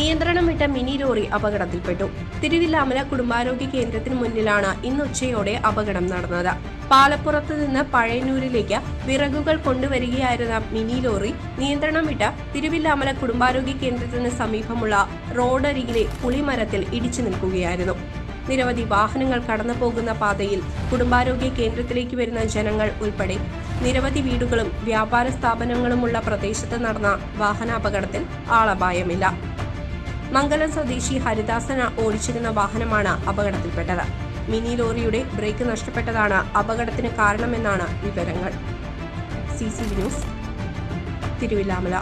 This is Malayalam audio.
നിയന്ത്രണം വിട്ട മിനി ലോറി അപകടത്തിൽപ്പെട്ടു. തിരുവില്ലാമല കുടുംബാരോഗ്യ കേന്ദ്രത്തിന് മുന്നിലാണ് ഇന്ന് ഉച്ചയോടെ അപകടം നടന്നത്. പാലപ്പുറത്ത് നിന്ന് പഴയന്നൂരിലേക്ക് വിറകുകൾ കൊണ്ടുവരികയായിരുന്ന മിനി ലോറി നിയന്ത്രണം വിട്ട തിരുവില്ലാമല കുടുംബാരോഗ്യ കേന്ദ്രത്തിന് സമീപമുള്ള റോഡരികിലെ പുളിമരത്തിൽ ഇടിച്ചു നിൽക്കുകയായിരുന്നു. നിരവധി വാഹനങ്ങൾ കടന്നു പോകുന്ന പാതയിൽ കുടുംബാരോഗ്യ കേന്ദ്രത്തിലേക്ക് വരുന്ന ജനങ്ങൾ ഉൾപ്പെടെ നിരവധി വീടുകളും വ്യാപാര സ്ഥാപനങ്ങളുമുള്ള പ്രദേശത്ത് നടന്ന വാഹനാപകടത്തിൽ ആളപായമില്ല. മംഗലം സ്വദേശി ഹരിദാസന ഓടിച്ചിരുന്ന വാഹനമാണ് അപകടത്തിൽപ്പെട്ടത്. മിനി ലോറിയുടെ ബ്രേക്ക് നഷ്ടപ്പെട്ടതാണ് അപകടത്തിന് കാരണമെന്നാണ് വിവരങ്ങൾ. C C news Thiruvilwamala.